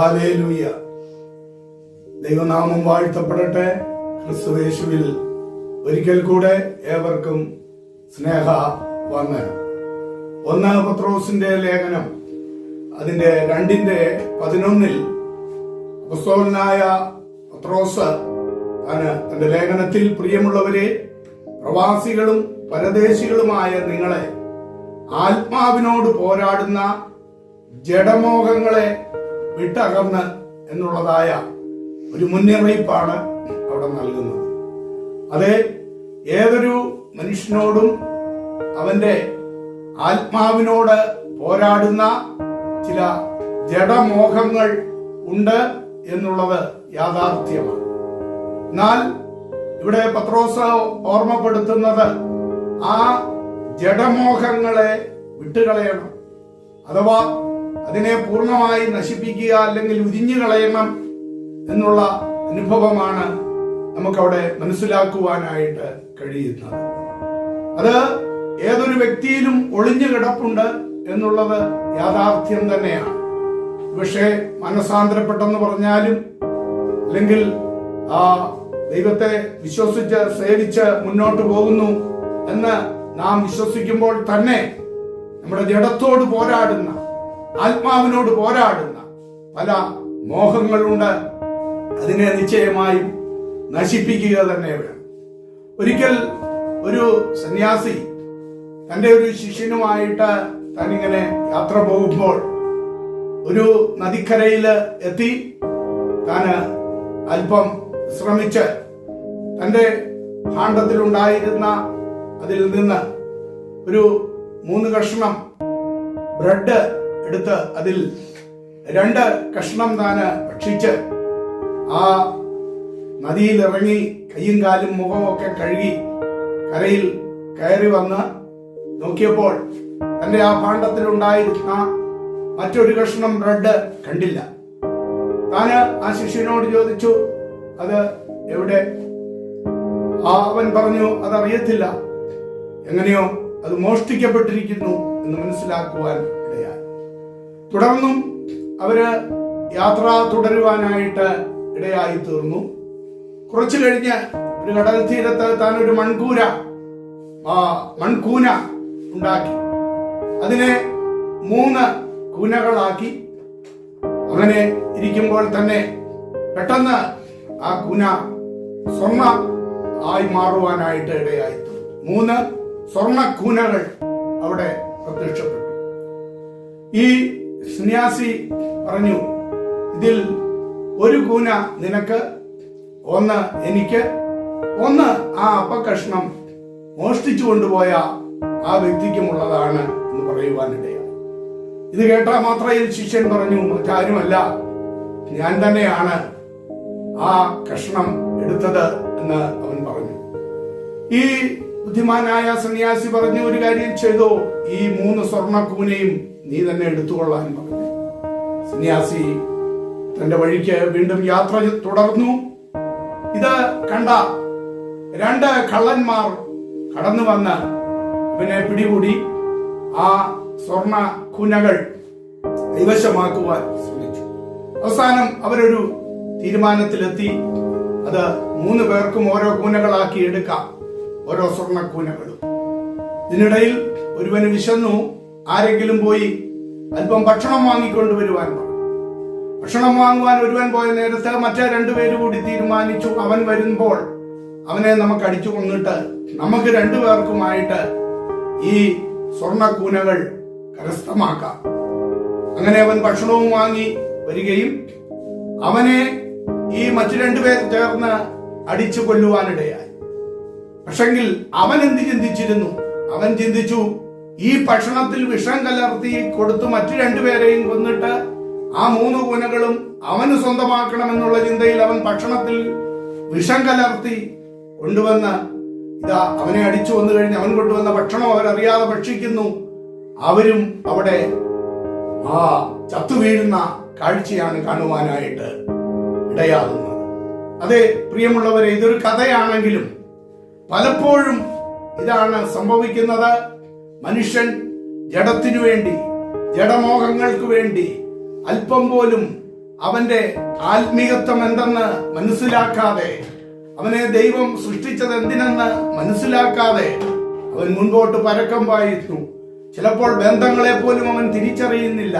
Hallelujah ദൈവനാമം വാഴ്ത്തപ്പെടട്ടെ. ക്രിസ്തുവേശുവിൽ ഒരിക്കൽ കൂടെ ഏവർക്കും സ്നേഹ വന്ദനം. ഒന്ന് പത്രോസിന്റെ ലേഖനം അതിന്റെ രണ്ടിന്റെ പതിനൊന്നിൽ പുസ്തകനായ പത്രോസ് ആണ് തന്റെ ലേഖനത്തിൽ പ്രിയമുള്ളവരെ പ്രവാസികളും പരദേശികളുമായ നിങ്ങളെ ആത്മാവിനോട് പോരാടുന്ന ജഡമോഹങ്ങളെ വിട്ടകന്ന് എന്നുള്ളതായ ഒരു മുന്നറിയിപ്പാണ് അവിടെ നൽകുന്നത്. അത് ഏതൊരു മനുഷ്യനോടും അവന്റെ ആത്മാവിനോട് പോരാടുന്ന ചില ജഡമോഹങ്ങൾ ഉണ്ട് എന്നുള്ളത് യാഥാർത്ഥ്യമാണ്. എന്നാൽ ഇവിടെ പത്രോസ് ഓർമ്മപ്പെടുത്തുന്നത് ആ ജഡമോഹങ്ങളെ വിട്ടുകളയണം. അഥവാ അതിനെ പൂർണമായി നശിപ്പിക്കുക അല്ലെങ്കിൽ ഉരിഞ്ഞു കളയണം എന്നുള്ള അനുഭവമാണ് നമുക്കവിടെ മനസ്സിലാക്കുവാനായിട്ട് കഴിയുന്നത്. അത് ഏതൊരു വ്യക്തിയിലും ഒളിഞ്ഞു കിടപ്പുണ്ട് എന്നുള്ളത് യാഥാർത്ഥ്യം തന്നെയാണ്. പക്ഷേ മനസാന്തരപ്പെട്ടെന്ന് പറഞ്ഞാലും അല്ലെങ്കിൽ ആ ദൈവത്തെ വിശ്വസിച്ച് സേവിച്ച് മുന്നോട്ട് പോകുന്നു എന്ന് നാം വിശ്വസിക്കുമ്പോൾ തന്നെ നമ്മുടെ ജഡത്തോട് പോരാടുന്ന ആത്മാവിനോട് പോരാടുന്ന പല മോഹങ്ങളുണ്ട്. അതിനെ നിശ്ചയമായും നശിപ്പിക്കുക തന്നെ വേണം. ഒരിക്കൽ ഒരു സന്യാസി തന്റെ ഒരു ശിഷ്യനുമായിട്ട് താനിങ്ങനെ യാത്ര പോകുമ്പോൾ ഒരു നദിക്കരയിൽ എത്തി താന് അല്പം ശ്രമിച്ച് തന്റെ ഭാണ്ഡത്തിലുണ്ടായിരുന്ന അതിൽ നിന്ന് ഒരു മൂന്ന് കഷ്ണം ബ്രെഡ് എടുത്ത് അതിൽ രണ്ട് കഷ്ണം താന് ഭക്ഷിച്ച് ആ നദിയിൽ ഇറങ്ങി കയ്യും കാലും മുഖവും ഒക്കെ കഴുകി കരയിൽ കയറി വന്ന് നോക്കിയപ്പോൾ തന്റെ ആ ഭാണ്ഡത്തിലുണ്ടായിരുന്ന മറ്റൊരു കഷ്ണം ബ്രെഡ് കണ്ടില്ല. താന് ആ ശിഷ്യനോട് ചോദിച്ചു അത് എവിടെ? ആ അവൻ പറഞ്ഞു അതറിയത്തില്ല. എങ്ങനെയോ അത് മോഷ്ടിക്കപ്പെട്ടിരിക്കുന്നു എന്ന് മനസ്സിലാക്കുവാൻ തുടർന്നും അവർ യാത്ര തുടരുവാനായിട്ട് ഇടയായി തീർന്നു കുറച്ചു കഴിഞ്ഞ് ഒരു കടൽ തീരത്ത് താൻ ഒരു മൺകൂര മൺകൂന ഉണ്ടാക്കി. അതിനെ മൂന്ന് കൂനകളാക്കി. അങ്ങനെ ഇരിക്കുമ്പോൾ തന്നെ പെട്ടെന്ന് ആ കൂന സ്വർണ ആയി മാറുവാനായിട്ട് ഇടയായി മൂന്ന് സ്വർണ കൂനകൾ അവിടെ പ്രത്യക്ഷപ്പെട്ടു. ഈ സന്യാസി പറഞ്ഞു ഇതിൽ ഒരു കൂന നിനക്ക് ഒന്ന് എനിക്ക് ഒന്ന് ആ അപ്പകഷ്ണം മോഷ്ടിച്ചു കൊണ്ടുപോയ ആ വ്യക്തിക്കുമുള്ളതാണ് എന്ന് പറയുവാനിടയാണ് ഇത് കേട്ട മാത്രയിൽ ശിഷ്യൻ പറഞ്ഞു മറ്റാരുമല്ല ഞാൻ തന്നെയാണ് ആ കഷ്ണം എടുത്തത് എന്ന് അവൻ ഈ ബുദ്ധിമാനായ സന്യാസി പറഞ്ഞു ഒരു കാര്യം ചെയ്തോ? ഈ മൂന്ന് സ്വർണക്കൂനയും നീ തന്നെ എടുത്തുകൊള്ളാൻ പറഞ്ഞു. സന്യാസി തന്റെ വഴിക്ക് വീണ്ടും യാത്ര തുടർന്നു. ഇത് കണ്ട രണ്ട് കള്ളന്മാർ കടന്നു വന്ന് ഇവനെ പിടികൂടി. ആ സ്വർണ കുനകൾ കൈവശമാക്കുവാൻ ശ്രമിച്ചു. അവസാനം അവരൊരു തീരുമാനത്തിലെത്തി. അത് മൂന്ന് പേർക്കും ഓരോ കൂനകളാക്കി എടുക്കാം. ഓരോ സ്വർണക്കൂനകളും ഇതിനിടയിൽ ഒരുവന് വിശന്നു ആരെങ്കിലും പോയി അല്പം ഭക്ഷണം വാങ്ങിക്കൊണ്ടുവരുവാൻ പറഞ്ഞു. ഭക്ഷണം വാങ്ങുവാൻ ഒരുവൻ പോയ നേരത്ത് മറ്റേ രണ്ടുപേര് കൂടി തീരുമാനിച്ചു അവൻ വരുമ്പോൾ അവനെ നമുക്ക് അടിച്ചു കൊന്നിട്ട് നമുക്ക് രണ്ടുപേർക്കുമായിട്ട് ഈ സ്വർണക്കൂനകൾ കരസ്ഥമാക്കാം. അങ്ങനെ അവൻ ഭക്ഷണവും വാങ്ങി വരികയും അവനെ ഈ മറ്റു രണ്ടുപേർ ചേർന്ന് അടിച്ചു കൊല്ലുവാനിടയായി. പക്ഷെങ്കിൽ അവൻ എന്ത് ചിന്തിച്ചിരുന്നു? അവൻ ചിന്തിച്ചു ഈ ഭക്ഷണത്തിൽ വിഷം കലർത്തി കൊടുത്തു മറ്റു രണ്ടുപേരെയും കൊന്നിട്ട് ആ മൂന്ന് കൂനകളും അവന് സ്വന്തമാക്കണമെന്നുള്ള ചിന്തയിൽ അവൻ ഭക്ഷണത്തിൽ വിഷം കലർത്തി കൊണ്ടുവന്ന് ഇതാ അവനെ അടിച്ചു വന്നു കഴിഞ്ഞ് അവൻ കൊണ്ടുവന്ന ഭക്ഷണം അവരറിയാതെ ഭക്ഷിക്കുന്നു. അവരും അവിടെ ആ ചത്തു വീഴുന്ന കാഴ്ചയാണ് കാണുവാനായിട്ട് ഇടയാകുന്നത്. അതെ പ്രിയമുള്ളവരെ ഇതൊരു കഥയാണെങ്കിലും പലപ്പോഴും ഇതാണ് സംഭവിക്കുന്നത്. മനുഷ്യൻ ജഡത്തിനു വേണ്ടി ജഡമോഹങ്ങൾക്ക് വേണ്ടി അല്പം പോലും അവന്റെ ആത്മീകത്വം എന്തെന്ന് മനസ്സിലാക്കാതെ അവനെ ദൈവം സൃഷ്ടിച്ചത് എന്തിനെന്ന് മനസ്സിലാക്കാതെ അവൻ മുൻപോട്ട് പരക്കം പായിരുന്നു ചിലപ്പോൾ ബന്ധങ്ങളെ പോലും അവൻ തിരിച്ചറിയുന്നില്ല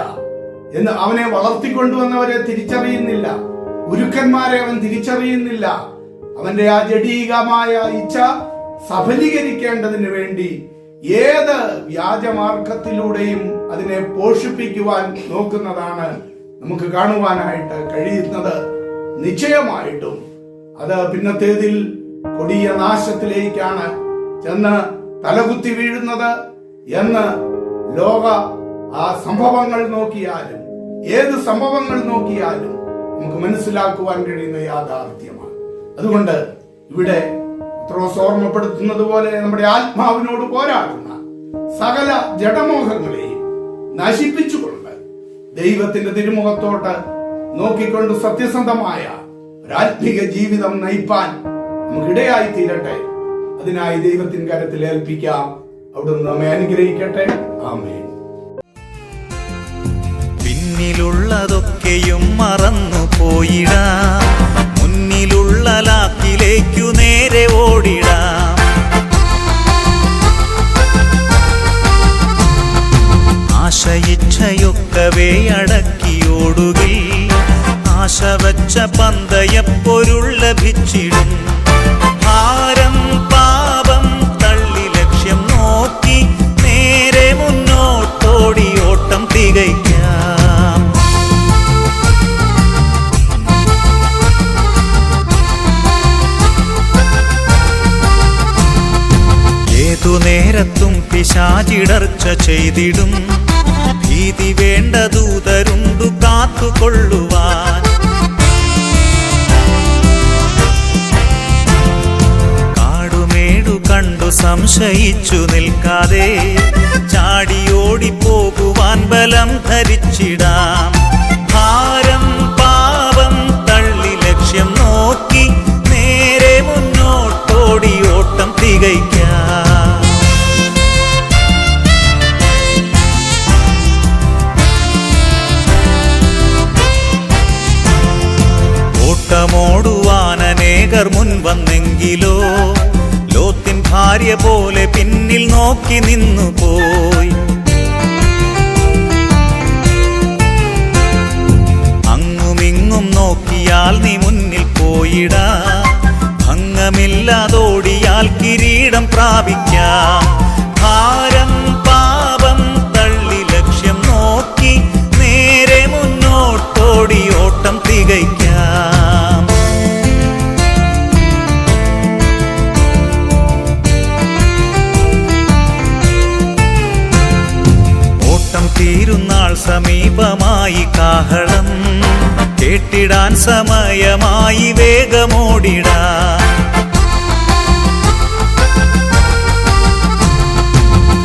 എന്ന് അവനെ വളർത്തിക്കൊണ്ടുവന്നവരെ തിരിച്ചറിയുന്നില്ല. ഗുരുക്കന്മാരെ അവൻ തിരിച്ചറിയുന്നില്ല. അവന്റെ ആ ജഡീകമായ ഇച്ഛ സഫലീകരിക്കേണ്ടതിന് വേണ്ടി ഏത് വ്യാജമാർഗത്തിലൂടെയും അതിനെ പോഷിപ്പിക്കുവാൻ നോക്കുന്നതാണ് നമുക്ക് കാണുവാനായിട്ട് കഴിയുന്നത്. നിശ്ചയമായിട്ടും അത് പിന്നത്തേതിൽ കൊടിയ നാശത്തിലേക്കാണ് ചെന്ന് തലകുത്തി വീഴുന്നത് എന്ന് ലോക ആ സംഭവങ്ങൾ നോക്കിയാലും ഏത് സംഭവങ്ങൾ നോക്കിയാലും നമുക്ക് മനസ്സിലാക്കുവാൻ കഴിയുന്ന യാഥാർത്ഥ്യമാണ്. അതുകൊണ്ട് ഇവിടെ പത്രോസ് ഓർമ്മപ്പെടുത്തുന്നത് പോലെ നമ്മുടെ ആത്മാവിനോട് പോരാടുന്ന സകല ജഡമോഹങ്ങളെയും നശിപ്പിച്ചുകൊണ്ട് ദൈവത്തിന്റെ തിരുമുഖത്തോട്ട് നോക്കിക്കൊണ്ട് സത്യസന്ധമായ ഒരാത്മിക ജീവിതം നയിപ്പാൻ നമുക്കിടയായി തീരട്ടെ. അതിനായി ദൈവത്തിൻ കരത്തിൽ ഏൽപ്പിക്കാം. അവിടുന്ന് നമ്മെ അനുഗ്രഹിക്കട്ടെ. ആമേ പിന്നിലുള്ളതൊക്കെയും മറന്നു വച്ച പന്തയപ്പൊരുൾ ലഭിച്ചിടും. ഭാരം പാപം തള്ളി ലക്ഷ്യം നോക്കി നേരെ മുന്നോട്ടോടി ഓട്ടം തികയ്ക്കാം. നേരത്തും പിശാചിടർച്ച ചെയ്തിടും. ഭീതി വേണ്ട ദൂതരുണ്ടു കാത്തുകൊള്ളുവാൻ. സംശയിച്ചു നിൽക്കാതെ ചാടിയോടി പോകുവാൻ ബലം ധരിച്ചിടാം. ഭാരം പാപം തള്ളി ലക്ഷ്യം നോക്കി നേരെ മുന്നോട്ടോടി ഓട്ടം തികയ്ക്കാം. ഓട്ടമോടുവാൻ അനേകർ മുൻ വന്നെങ്കിലോ ലോത്തിൻ ഭാര്യ പോലെ പിന്നിൽ നോക്കി നിന്നു പോയി. അങ്ങുമിങ്ങും നോക്കിയാൽ നീ മുന്നിൽ പോയിടാ. ഭംഗമില്ലാതോടിയാൽ കിരീടം പ്രാപിക്കാം. ഭാരം പാപം തള്ളി ലക്ഷ്യം നോക്കി നേരെ മുന്നോട്ടോടി ഓട്ടം തികയ്ക്കാം. കേട്ടിടാൻ സമയമായി വേഗമോടിടാ.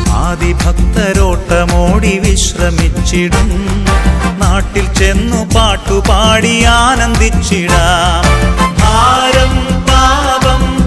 ആദിഭക്തരോട്ടമോടി വിശ്രമിച്ചിടും. നാട്ടിൽ ചെന്നു പാട്ടുപാടി ആനന്ദിച്ചിടാം. ഭാരം പാപം